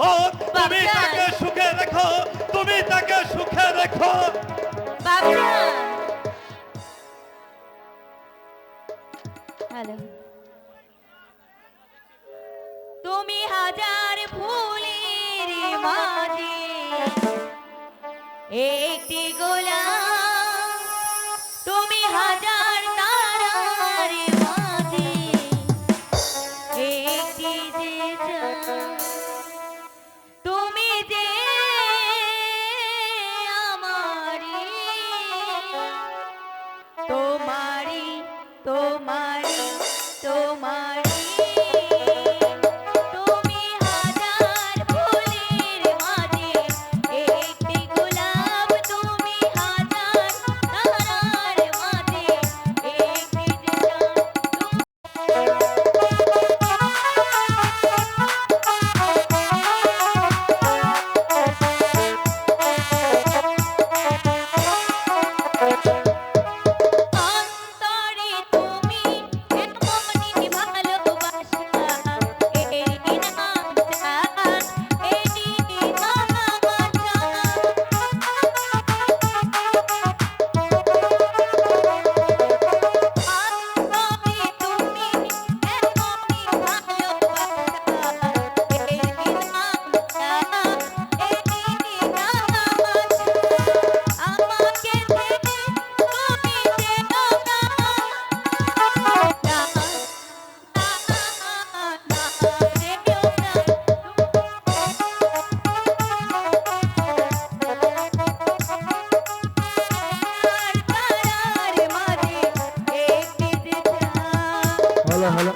হোক তুমি। তাকে সুখে রেখো। তুমি তাকে সুখে রেখো। হ্যালো। তুমি হাজার ফুলের মাঝে একটি গোলাপ হলো।